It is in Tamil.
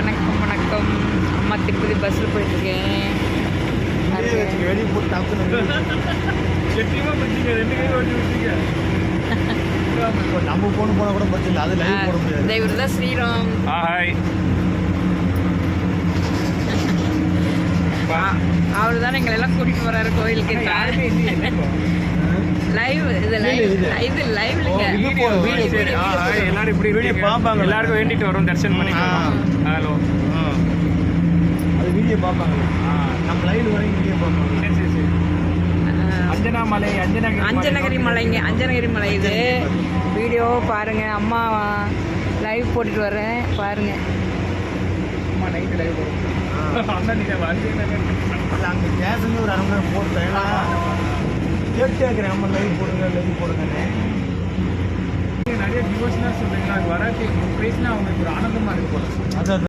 வணக்கம் வணக்கம். அம்மா திருப்பதி பஸ்ஸில் போயிட்டுருக்கேன். நம்ம போன் போனால் கூட பிரச்சனை அது லைவ் போட முடியாது. இந்த இவர் தான் ஸ்ரீராம் ஹாய் அவர் தான் எங்களை எல்லாம் கூட்டிட்டு போறாரு கோயிலுக்கு. லைவ் இது லைவ் இது, லைவ் இல்லைங்க. எல்லாரும் இப்படி வீடியோ. பார்ப்பாங்க. எல்லாருக்கும் வேண்டிட்டு வரோம் தரிசனம் பண்ணிக்கலாம் வீடியோ பார்ப்பாங்க. நம்ம லைவ் வரைக்கும் வீடியோ பார்ப்பாங்க. சரி சரி அஞ்சனா மலை அஞ்சனகிரி அஞ்சனகிரி மலைங்க அஞ்சனகிரி மலை இது. வீடியோ பாருங்க அம்மா லைவ் போட்டுட்டு வர்றேன் பாருங்க. அம்மா நைட்டு லைவ் அது அங்கே கேஸுங்க ஒரு அரை மணி நேரம் போட்டேன் கேட்டு கேட்குறேன் அம்மா லைவ் போடுங்க லைவ் போடுங்கன்னு. நிறைய டிவோஷனாக சொல்றீங்களா? அது வராட்டி பேசினா அவங்களுக்கு ஒரு ஆனந்தமா இருக்கு போல அது